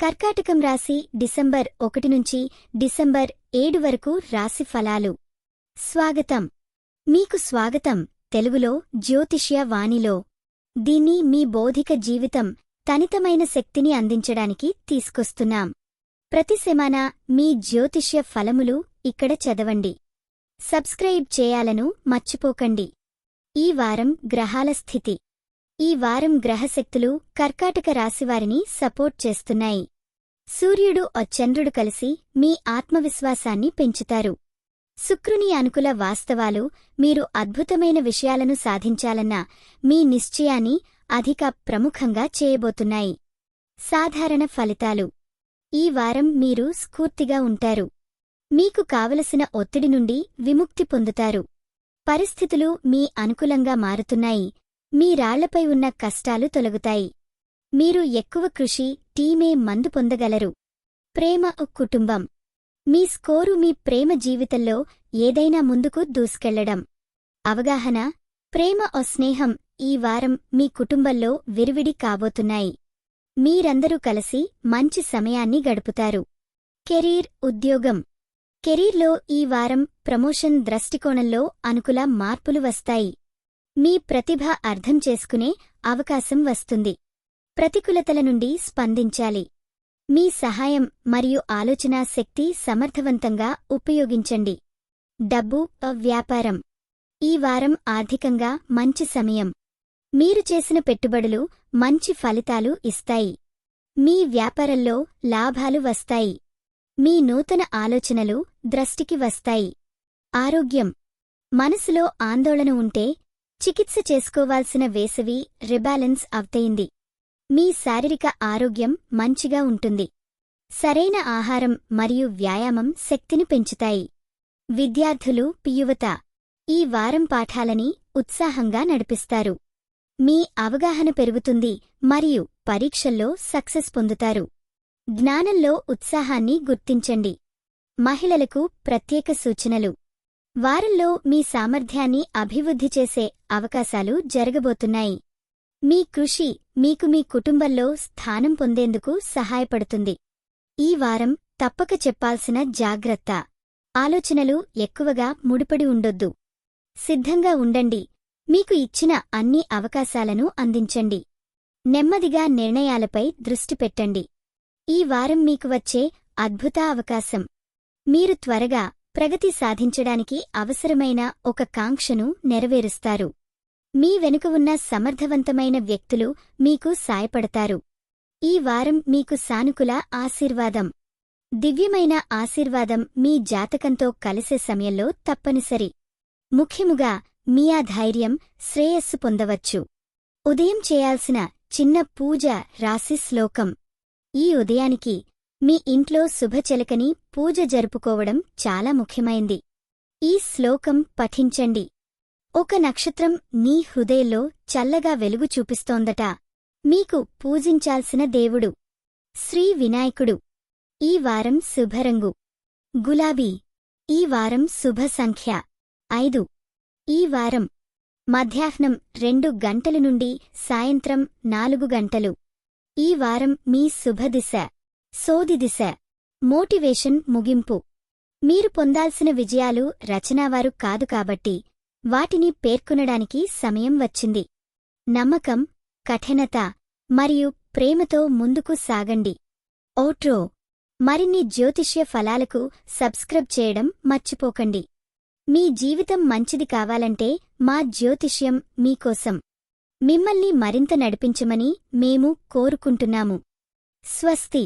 కర్కాటకం రాశి డిసెంబర్ ఒకటి నుంచి డిసెంబర్ ఏడు వరకు రాశి ఫలాలు. స్వాగతం. మీకు స్వాగతం. తెలుగులో జ్యోతిష్య వాణిలో. దీన్ని మీ బోధిక జీవితం తనితమైన శక్తిని అందించడానికి తీసుకొస్తున్నాం. ప్రతి శమానా మీ జ్యోతిష్య ఫలములు ఇక్కడ చదవండి. సబ్స్క్రైబ్ చేయాలను మర్చిపోకండి. ఈ వారం గ్రహాల స్థితి. ఈ వారం గ్రహశక్తులు కర్కాటక రాశివారిని సపోర్ట్ చేస్తున్నాయి. సూర్యుడు ఆ చంద్రుడు కలిసి మీ ఆత్మవిశ్వాసాన్ని పెంచుతారు. శుక్రుని అనుకూల వాస్తవాలు మీరు అద్భుతమైన విషయాలను సాధించాలన్న మీ నిశ్చయాన్ని అధిక ప్రముఖంగా చేయబోతున్నాయి. సాధారణ ఫలితాలు. ఈ వారం మీరు స్ఫూర్తిగా ఉంటారు. మీకు కావలసిన ఒత్తిడి నుండి విముక్తి పొందుతారు. పరిస్థితులు మీ అనుకూలంగా మారుతున్నాయి. మీ రాళ్ళపై ఉన్న కష్టాలు తొలగుతాయి. మీరు ఎక్కువ కృషి టీమే మందు పొందగలరు. ప్రేమ ఒక కుటుంబం. మీ స్కోరు మీ ప్రేమ జీవితంలో ఏదైనా ముందుకు దూసుకెళ్ళడం. అవగాహన ప్రేమ ఓ స్నేహం ఈ వారం మీ కుటుంబంలో విరివిడి కాబోతున్నాయి. మీరందరూ కలిసి మంచి సమయాన్ని గడుపుతారు. కెరీర్ ఉద్యోగం. కెరీర్లో ఈ వారం ప్రమోషన్ దృష్టికోణంలో అనుకూల మార్పులు వస్తాయి. మీ ప్రతిభ అర్థం చేసుకునే అవకాశం వస్తుంది. ప్రతికూలతల నుండి స్పందించాలి. మీ సహాయం మరియు ఆలోచనా శక్తి సమర్థవంతంగా ఉపయోగించండి. డబ్బు వ్యాపారం. ఈ వారం ఆర్థికంగా మంచి సమయం. మీరు చేసిన పెట్టుబడులు మంచి ఫలితాలు ఇస్తాయి. మీ వ్యాపారంలో లాభాలు వస్తాయి. మీ నూతన ఆలోచనలు ద్రష్టికి వస్తాయి. ఆరోగ్యం. మనసులో ఆందోళన ఉంటే చికిత్స చేసుకోవాల్సిన వేసవి రిబాలెన్స్ అవుతయింది. మీ శారీరక ఆరోగ్యం మంచిగా ఉంటుంది. సరైన ఆహారం మరియు వ్యాయామం శక్తిని పెంచుతాయి. విద్యార్థులు పియువత ఈ వారం పాఠాలని ఉత్సాహంగా నడిపిస్తారు. మీ అవగాహన పెరుగుతుంది మరియు పరీక్షల్లో సక్సెస్ పొందుతారు. జ్ఞానంలో ఉత్సాహాన్ని గుర్తించండి. మహిళలకు ప్రత్యేక సూచనలు. వారంలో మీ సామర్థ్యాన్ని అభివృద్ధి చేసే అవకాశాలు జరగబోతున్నాయి. మీ కృషి మీకు మీ కుటుంబంలో స్థానం పొందేందుకు సహాయపడుతుంది. ఈ వారం తప్పక చెప్పాల్సిన జాగ్రత్త. ఆలోచనలు ఎక్కువగా ముడిపడి ఉండొద్దు. సిద్ధంగా ఉండండి. మీకు ఇచ్చిన అన్ని అవకాశాలను అందించండి. నెమ్మదిగా నిర్ణయాలపై దృష్టి పెట్టండి. ఈ వారం మీకు వచ్చే అద్భుత అవకాశం మీరు త్వరగా ప్రగతి సాధించడానికి అవసరమైన ఒక కాంక్షను నెరవేరుస్తారు. మీ వెనుక ఉన్న సమర్థవంతమైన వ్యక్తులు మీకు సాయపడతారు. ఈ వారం మీకు సానుకూల ఆశీర్వాదం. దివ్యమైన ఆశీర్వాదం మీ జాతకంతో కలిసే సమయంలో తప్పనిసరి. ముఖ్యముగా మీ ఆ ధైర్యం శ్రేయస్సు పొందవచ్చు. ఉదయం చేయాల్సిన చిన్న పూజ రాశి శ్లోకం. ఈ ఉదయానికి మీ ఇంట్లో శుభచెలకని పూజ జరుపుకోవడం చాలా ముఖ్యమైంది. ఈ శ్లోకం పఠించండి. ఒక నక్షత్రం నీ హృదయంలో చల్లగా వెలుగు చూపిస్తోందట. మీకు పూజించాల్సిన దేవుడు శ్రీ వినాయకుడు. ఈ వారం శుభరంగు. గులాబీ. ఈ వారం శుభ సంఖ్య. ఐదు. ఈ వారం మధ్యాహ్నం రెండు గంటల నుండి సాయంత్రం నాలుగు గంటలు. ఈ వారం మీ శుభదిశ సోదిదిశ. మోటివేషన్ ముగింపు. మీరు పొందాల్సిన విజయాలు రచనావారు కాదు కాబట్టి వాటిని పేర్కొనడానికి సమయం వచ్చింది. నమ్మకం కఠినత మరియు ప్రేమతో ముందుకు సాగండి. ఓట్రో. మరిన్ని జ్యోతిష్య ఫలాలకు సబ్స్క్రైబ్ చేయడం మర్చిపోకండి. మీ జీవితం మంచిది కావాలంటే మా జ్యోతిష్యం మీకోసం. మిమ్మల్ని మరింత నడిపించమని మేము కోరుకుంటున్నాము. స్వస్తి.